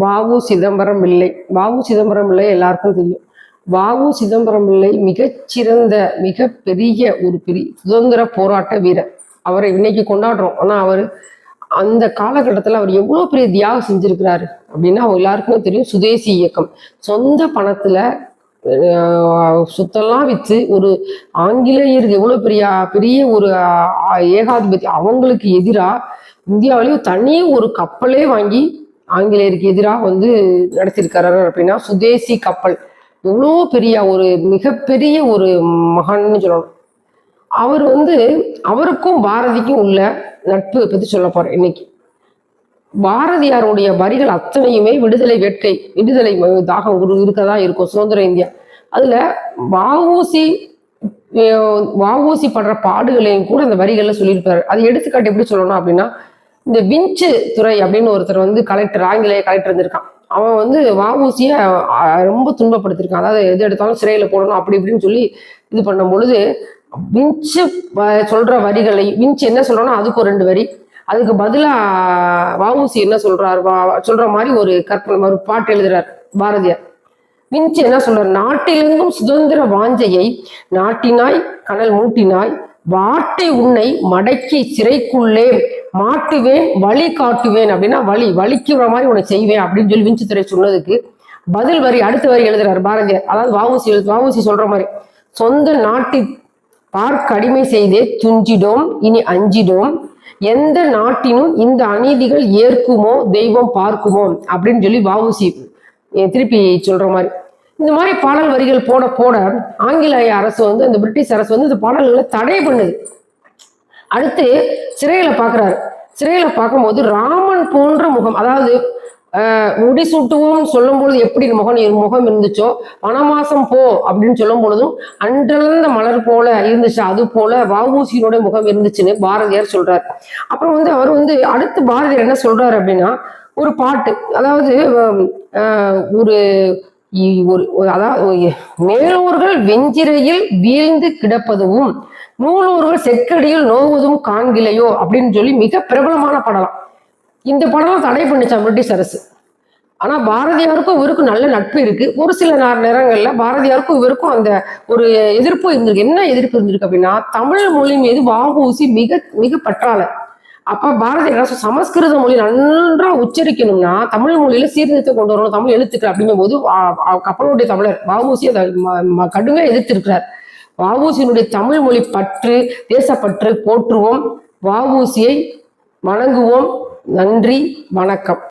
வாவு சிதம்பரம் இல்லை. வாவு சிதம்பரம் இல்லை எல்லாருக்கும் தெரியும். வாவு சிதம்பரம் இல்லை மிகச்சிறந்த மிகப்பெரிய ஒரு பெரிய சுதந்திர போராட்ட வீரர். அவரை இன்னைக்கு கொண்டாடுறோம். ஆனா அவர் அந்த காலகட்டத்தில் அவர் எவ்வளோ பெரிய தியாகம் செஞ்சிருக்கிறாரு அப்படின்னா அவங்க எல்லாருக்குமே தெரியும். சுதேசி இயக்கம். சொந்த பணத்துல சுத்தெல்லாம் சொத்தெல்லாம் விற்று ஒரு ஆங்கிலேயருக்கு எவ்வளோ பெரிய பெரிய ஒரு ஏகாதிபதி அவங்களுக்கு எதிராக இந்தியாவிலேயே தனி ஒரு கப்பலே வாங்கி ஆங்கிலேயருக்கு எதிராக வந்து நடத்தியிருக்காரு அப்படின்னா சுதேசி கப்பல். எவ்வளோ பெரிய ஒரு மிகப்பெரிய ஒரு மகான்னு சொல்லணும். அவர் வந்து அவருக்கும் பாரதிக்கும் உள்ள நட்பு பற்றி சொல்ல போறேன் இன்னைக்கு. பாரதியாருடைய வரிகள் அத்தனையுமே விடுதலை வேட்கை விடுதலை தாகம் ஒரு இருக்கதா இருக்கும் சுதந்திர இந்தியா. அதுல வஉசி வாவூசி வஉசி படுற பாடுகளையும் கூட அந்த வரிகள்ல சொல்லியிருப்பாரு. அது எடுத்துக்காட்டு எப்படி சொல்லணும் அப்படின்னா இந்த விஞ்சு துறை அப்படின்னு ஒருத்தர் வந்து கலெக்டர் ஆங்கிலேய கலெக்டர் இருந்திருக்கான். அவன் வந்து வஉசிய ரொம்ப துன்பப்படுத்திருக்கான். அதாவது எது எடுத்தாலும் சிறையில போடணும் அப்படி இப்படின்னு சொல்லி இது பண்ணும் பொழுது விஞ்சு வ- சொல்ற வரிகளை விஞ்சு என்ன சொல்றானோ அதுக்கு ஒரு ரெண்டு வரி. அதுக்கு பதிலா வஉசி என்ன சொல்றாரு வா- சொல்ற மாதிரி ஒரு கற்பனை ஒரு பாட்டு எழுதுறார் பாரதியார். விஞ்சு என்ன சொல்றாரு நாட்டிலெங்கும் சுதந்திர வாஞ்சையை நாட்டினாய் கனல் மூட்டினாய் வாட்டை உன்னை மடக்கி சிறைக்குள்ளே மாட்டுவேன் வழி காட்டுவேன் அப்படின்னா வழி வலிக்குற மாதிரி உன்னை செய்வேன் அப்படின்னு சொல்லி விஞ்சித்துறை சொன்னதுக்கு பதில் வரி அடுத்த வரி எழுதுறாரு பாரதியார். அதாவது வாவுசி எழுது வஉசி சொல்ற மாதிரி சொந்த நாட்டு பார்க்கடிமை செய்தே துஞ்சிடோம் இனி அஞ்சிடோம். எந்த நாட்டினும் இந்த அநீதிகள் ஏற்குமோ தெய்வம் பார்க்குமோ அப்படின்னு சொல்லி வாவுசி திருப்பி சொல்ற மாதிரி. இந்த மாதிரி பாடல் வரிகள் போட போட ஆங்கிலேய அரசு வந்து அந்த பிரிட்டிஷ் அரசு வந்து இந்த பாடல்களை தடை பண்ணுது. அடுத்து சிறையில பாக்குறாரு. சிறையில பார்க்கும்போது ராமன் போன்ற முகம் அதாவது முடிசூட்டுவோம் சொல்லும் பொழுது எப்படி முகம் முகம் இருந்துச்சோ வனமாசம் போ அப்படின்னு சொல்லும் பொழுதும் அன்றளந்த மலர் போல இருந்துச்சு அது போல வஉசியினுடைய முகம் இருந்துச்சுன்னு பாரதியார் சொல்றார். அப்புறம் வந்து அவர் வந்து அடுத்து பாரதியார் என்ன சொல்றாரு அப்படின்னா ஒரு பாட்டு அதாவது ஒரு ஒரு அதாவது மேலோர்கள் வெஞ்சிரையில் வீழ்ந்து கிடப்பதும் நூலூர்கள் செக்கடியில் நோவதும் காண்கிலையோ அப்படின்னு சொல்லி மிக பிரபலமான படலாம். இந்த படம் தடை பண்ணிச்சான் பிரிட்டிஷ் அரசு. ஆனா பாரதியாருக்கும் இவருக்கும் நல்ல நட்பு இருக்கு. ஒரு சில நா- நேரங்கள்ல பாரதியாருக்கும் இவருக்கும் அந்த ஒரு எதிர்ப்பு இருந்திருக்கு. என்ன எதிர்ப்பு இருந்திருக்கு அப்படின்னா தமிழ் மொழி மீது வாகுசி மிக மிக பற்றாள அப்ப பாரதி என்ன சமஸ்கிருத மொழி நன்றா உச்சரிக்கணும்னா தமிழ் மொழியில சீர்திருத்தம் கொண்டு வரணும் தமிழ் எழுத்துக்கள் அப்படிங்கும் போது கப்பலுடைய தமிழர் வாவூசி அதை கடுமையா எதிர்த்திருக்கிறார். வாவூசியினுடைய தமிழ் மொழி பற்று தேசப்பற்று போற்றுவோம். வாவூசியை வணங்குவோம். நன்றி வணக்கம்.